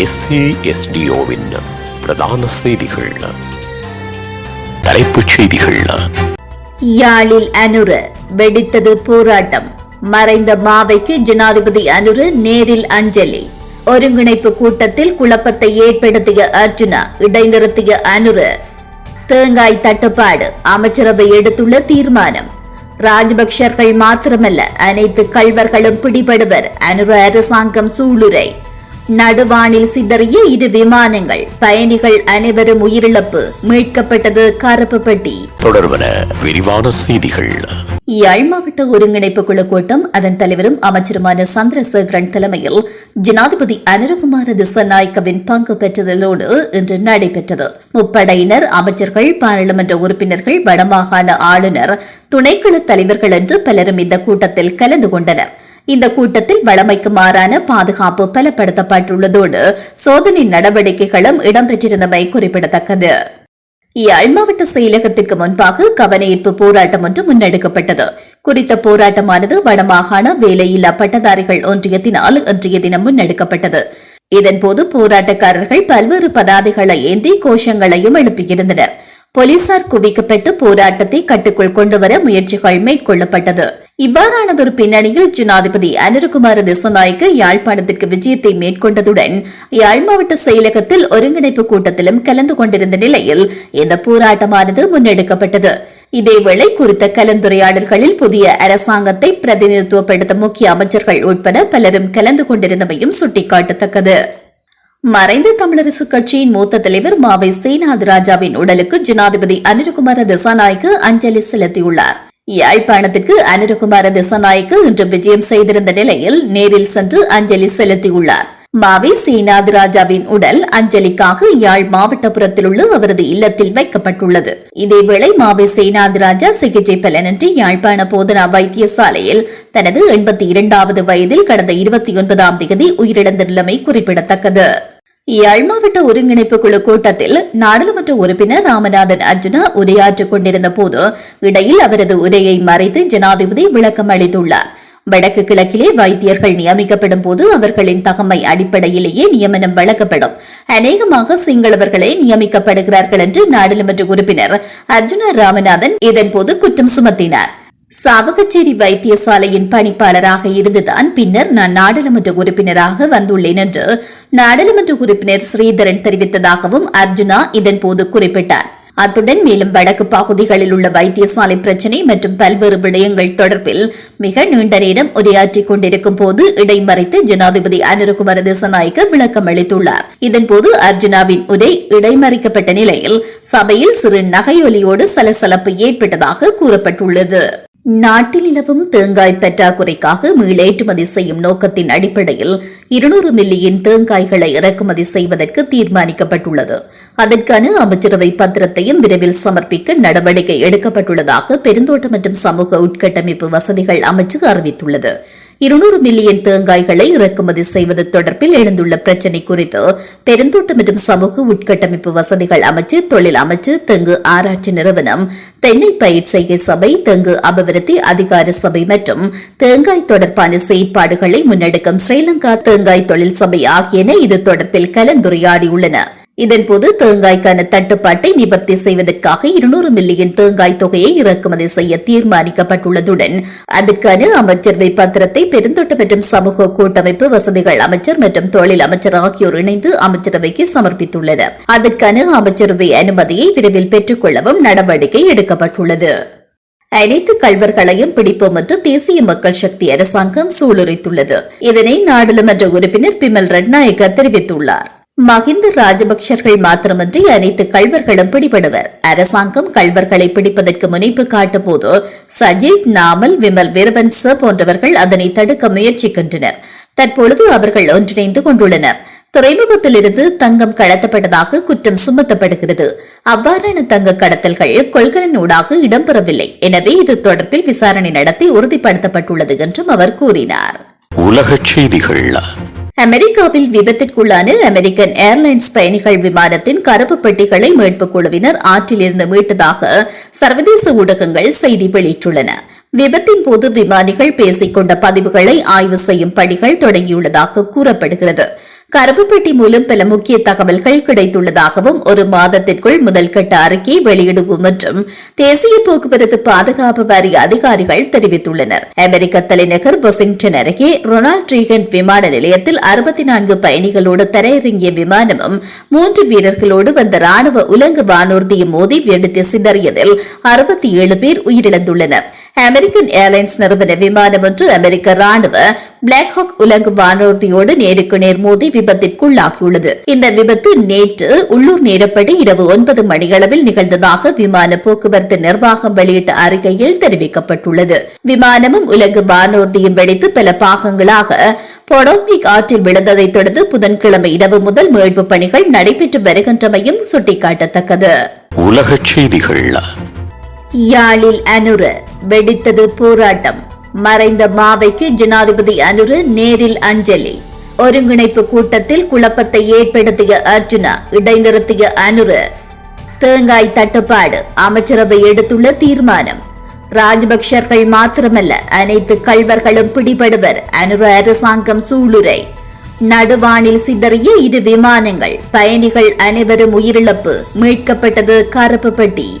எஸ்ஏஎஸ்டிஓவின் பிரதான செய்திகள். தலைப்புச் செய்திகள். யாழில் அனுர வெடித்தது போராட்டம். மறைந்த மாவைக்கு ஜனாதிபதி அனுர நேரில் அஞ்சலி. ஒருங்கிணைப்பு கூட்டத்தில் குழப்பத்தை ஏற்படுத்திய அர்ஜுனா இடைநிறுத்திய அனுர. தேங்காய் தட்டுப்பாடு அமைச்சரவை எடுத்துள்ள தீர்மானம். ராஜபக்சர்கள் மாத்திரமல்ல அனைத்து கல்வர்களும் பிடிபடுவர் அனுர அரசாங்கம் சூளுரை. நடுவானில் சிதறிய இரு விமானங்கள். பயணிகள் அனைவரும் உயிரிழப்பு. மீட்கப்பட்டது கருப்பு பெட்டி. தொடர்பன விரிவான செய்திகள். யாழ் மாவட்ட ஒருங்கிணைப்பு குழு கூட்டம் அதன் தலைவரும் அமைச்சருமான சந்திரசேகரன் தலைமையில் ஜனாதிபதி அனுரகுமார திசநாயக்கவின் பங்கு பெற்றதலோடு இன்று நடைபெற்றது. முப்படையினர் அமைச்சர்கள் பாராளுமன்ற உறுப்பினர்கள் வடமாகாண ஆளுநர் துணைக்குழு தலைவர்கள் என்று பலரும் இந்த கூட்டத்தில் கலந்து கொண்டனர். இந்த கூட்டத்தில் வழமைக்கு மாறான பாதுகாப்பு பலப்படுத்தப்பட்டுள்ளதோடு சோதனை நடவடிக்கைகளும் இடம்பெற்றிருந்தமை குறிப்பிடத்தக்கது. யாழ் மாவட்ட செயலகத்திற்கு முன்பாக கவனஈர்ப்பு போராட்டம் ஒன்று முன்னெடுக்கப்பட்டது. குறித்த போராட்டமானது வடமாகாண வேலையில்லா பட்டதாரிகள் ஒன்றியத்தினால் இன்றைய தினம் முன்னெடுக்கப்பட்டது. இதன்போது போராட்டக்காரர்கள் பல்வேறு பதாதைகளை ஏந்தி கோஷங்களையும் எழுப்பியிருந்தனர். போலீசார் குவிக்கப்பட்டு போராட்டத்தை கட்டுக்குள் கொண்டுவர முயற்சிகள் மேற்கொள்ளப்பட்டது. இவ்வாறானதொரு பின்னணியில் ஜனாதிபதி அனுரகுமார திசநாய்க்கு யாழ்ப்பாணத்திற்கு விஜயத்தை மேற்கொண்டதுடன் யாழ் மாவட்ட செயலகத்தில் ஒருங்கிணைப்பு கூட்டத்திலும் கலந்து கொண்டிருந்த நிலையில் இந்த போராட்டமானது முன்னெடுக்கப்பட்டது. இதேவேளை குறித்த கலந்துரையாடல்களில் புதிய அரசாங்கத்தை பிரதிநிதித்துவப்படுத்த முக்கிய அமைச்சர்கள் உட்பட பலரும் கலந்து கொண்டிருந்தமையும் சுட்டிக்காட்டத்தக்கது. மறைந்த தமிழரசு கட்சியின் மூத்த தலைவர் மாவை சேனாத் ராஜாவின் உடலுக்கு ஜனாதிபதி அனிருகுமார திசாநாய்க்கு அஞ்சலி செலுத்தியுள்ளார். யாழ்ப்பாணத்திற்கு அனிருகுமார திசாநாய்க்கு இன்று விஜயம் செய்திருந்த நிலையில் நேரில் சென்று அஞ்சலி செலுத்தியுள்ளார். மாவை சீனாதிராஜாவின் உடல் அஞ்சலிக்காக யாழ் மாவட்டபுரத்தில் உள்ள அவரது இல்லத்தில் வைக்கப்பட்டுள்ளது. இதேவேளை மாவை சீனாதிராஜா சிகிச்சை பலனின்றி யாழ்ப்பாண போதனா வைத்தியசாலையில் தனது எண்பத்தி இரண்டாவது வயதில் கடந்த இருபத்தி ஒன்பதாம் தேதி உயிரிழந்துள்ளமை குறிப்பிடத்தக்கது. யாழ் மாவட்ட ஒருங்கிணைப்பு குழு கூட்டத்தில் நாடாளுமன்ற உறுப்பினர் ராமநாதன் அர்ஜுனா உரையாற்றிக் கொண்டிருந்த போது இடையில் அவரது உரையை மறைத்து ஜனாதிபதி விளக்கம் அளித்துள்ளார். வடக்கு கிழக்கிலே வைத்தியர்கள் நியமிக்கப்படும் போது அவர்களின் தகமை அடிப்படையிலேயே நியமனம் வழங்கப்படும். அநேகமாக சிங்களவர்களே நியமிக்கப்படுகிறார்கள் என்று நாடாளுமன்ற உறுப்பினர் அர்ஜுனா ராமநாதன் இதன்போது குற்றம் சுமத்தினார். சாவகச்சேரி வைத்தியசாலையின் பணிப்பாளராக இருந்துதான் பின்னர் நான் நாடாளுமன்ற உறுப்பினராக வந்துள்ளேன் என்று நாடாளுமன்ற உறுப்பினர் ஸ்ரீதரன் தெரிவித்ததாகவும் அர்ஜுனா இதன்போது குறிப்பிட்டார். அத்துடன் மேலும் வடக்கு பகுதிகளில் உள்ள வைத்தியசாலை பிரச்சினை மற்றும் பல்வேறு விடயங்கள் தொடர்பில் மிக நீண்ட நேரம் உரையாற்றிக் கொண்டிருக்கும் போது இடைமறைத்து ஜனாதிபதி அனுரகுமார திசநாயக்க விளக்கம் அளித்துள்ளார். இதன்போது அர்ஜுனாவின் உரை இடைமறிக்கப்பட்ட நிலையில் சபையில் சிறு நகையொலியோடு சலசலப்பு ஏற்பட்டதாக கூறப்பட்டுள்ளது. நாட்டில் நிலவும் தேங்காய் பற்றாக்குறைக்காக மீளேற்றுமதி செய்யும் நோக்கத்தின் அடிப்படையில் இருநூறு மில்லியன் தேங்காய்களை இறக்குமதி செய்வதற்கு தீர்மானிக்கப்பட்டுள்ளது. அதற்கான அமைச்சரவை பத்திரத்தையும் விரைவில் சமர்ப்பிக்க நடவடிக்கை எடுக்கப்பட்டுள்ளதாக பெருந்தோட்டம் மற்றும் சமூக உட்கட்டமைப்பு வசதிகள் அமைச்சு அறிவித்துள்ளது. இருநூறு மில்லியன் தேங்காய்களை இறக்குமதி செய்வது தொடர்பில் எழுந்துள்ள பிரச்சினை குறித்து பெருந்தோட்டம் மற்றும் சமூக உட்கட்டமைப்பு வசதிகள் அமைச்சு தொழில் அமைச்சு தெங்கு ஆராய்ச்சி நிறுவனம் தென்னை பயிர் செய்கை சபை தெங்கு அபிவிருத்தி அதிகார சபை மற்றும் தேங்காய் தொடர்பான செயற்பாடுகளை முன்னெடுக்கும் ஸ்ரீலங்கா தேங்காய் தொழில் சபை ஆகியன இது தொடர்பில் கலந்துரையாடியுள்ளன. இதன்போது தேங்காய்க்கான தட்டுப்பாட்டை நிவர்த்தி செய்வதற்காக இருநூறு மில்லியன் தேங்காய் தொகையை இறக்குமதி செய்ய தீர்மானிக்கப்பட்டுள்ளதுடன் அதற்கான அமைச்சரவை பத்திரத்தை பெருந்தோட்ட மற்றும் சமூக கூட்டமைப்பு வசதிகள் அமைச்சர் மற்றும் தொழில் அமைச்சர் ஆகியோர் இணைந்து அமைச்சரவைக்கு சமர்ப்பித்துள்ளனர். அதற்கான அமைச்சரவை அனுமதியை விரைவில் பெற்றுக் கொள்ளவும் நடவடிக்கை எடுக்கப்பட்டுள்ளது. அனைத்து கல்வர்களையும் பிடிப்போம் என்று தேசிய மக்கள் சக்தி அரசாங்கம் சூளுரைத்துள்ளது. இதனை நாடாளுமன்ற உறுப்பினர் பிமல் ரட்நாயக்க தெரிவித்துள்ளார். மகிந்த ராஜபக்சர்கள் மாத்திரமன்றி அனைத்து கல்வர்களும் பிடிபடுவர். அரசாங்கம் கல்வர்களை பிடிப்பதற்கு முனைப்பு காட்டும் போது சஜித் நாமல் விமல் வீரவன்ச போன்றவர்கள் அதனை தடுக்க முயற்சிக்கின்றனர். தற்பொழுது அவர்கள் ஒன்றிணைந்து கொண்டுள்ளனர். துறைமுகத்திலிருந்து தங்கம் கடத்தப்பட்டதாக குற்றம் சுமத்தப்படுகிறது. அவ்வாறான தங்க கடத்தல்கள் கொள்கலனூடாக இடம்பெறவில்லை. எனவே இது தொடர்பில் விசாரணை நடத்தி உறுதிப்படுத்தப்பட்டுள்ளது என்றும் அவர் கூறினார். உலகச் செய்திகள் அமெரிக்காவில் விபத்திற்குள்ளான அமெரிக்கன் ஏர்லைன்ஸ் பயணிகள் விமானத்தின் கருப்பு பெட்டிகளை மீட்பு குழுவினர் ஆற்றிலிருந்து மீட்டதாக சர்வதேச ஊடகங்கள் செய்தி வெளியிட்டுள்ளன. விபத்தின் போது விமானிகள் பேசிக்கொண்ட பதிவுகளை ஆய்வு செய்யும் பணிகள் தொடங்கியுள்ளதாக கூறப்படுகிறது. கருப்புப்பெட்டி மூலம் பல முக்கிய தகவல்கள் கிடைத்துள்ளதாகவும் ஒரு மாதத்திற்குள் முதல் கட்ட அறிக்கை வெளியிடுவோம் என்றும் தேசிய போக்குவரத்து பாதுகாப்பு வாரிய அதிகாரிகள் தெரிவித்துள்ளனர். அமெரிக்க தலைநகர் வாஷிங்டன் அருகே ரொனால்ட் ரீகன் விமான நிலையத்தில் அறுபத்தி நான்கு பயணிகளோடு தரையிறங்கிய விமானமும் மூன்று வீரர்களோடு வந்த ராணுவ உலங்கு வானூர்தியும் மோதி வெடித்து சிதறியதில் அறுபத்தி ஏழு பேர் உயிரிழந்துள்ளனர். அமெரிக்கன் ஏர்லைன்ஸ் நிறுவன விமானம் ஒன்று அமெரிக்க ராணுவ பிளாக் ஹாக் உலங்கு வானூர்தியோடு நேருக்கு நேர் மோதி விபத்திற்குள்ளாகியுள்ளது. இந்த விபத்து நேற்று உள்ளூர் நேரப்படி இரவு ஒன்பது மணியளவில் நிகழ்ந்ததாக விமான போக்குவரத்து நிர்வாகம் வெளியிட்ட அறிக்கையில் தெரிவிக்கப்பட்டுள்ளது. விமானமும் உலங்கு வானூர்தியும் வெடித்து பல பாகங்களாக பொடோமிக் ஆற்றில் விழுந்ததைத் தொடர்ந்து புதன்கிழமை இரவு முதல் மீட்பு பணிகள் நடைபெற்று வருகின்றமையும் சுட்டிக்காட்டத்தக்கது. உலகச் செய்திகள் யாழில் அனுர வெடித்தது போராட்டம். மறைந்த மாவைக்கு ஜனாதிபதி அனுர நேரில் அஞ்சலி. ஒருங்கிணைப்பு கூட்டத்தில் குழப்பத்தை ஏற்படுத்திய அர்ஜுனா இடைநிறுத்திய அனுர. தேங்காய் தட்டுப்பாடு அமைச்சரவை எடுத்துள்ள தீர்மானம். ராஜபக்சர்கள் மாத்திரமல்ல அனைத்து கல்வர்களும் பிடிபடுவர் அனுர அரசாங்கம் சூளுரை. நடுவானில் சிதறிய இரு விமானங்கள் பயணிகள் அனைவரும் உயிரிழப்பு மீட்கப்பட்டது கருப்புப்பட்டி.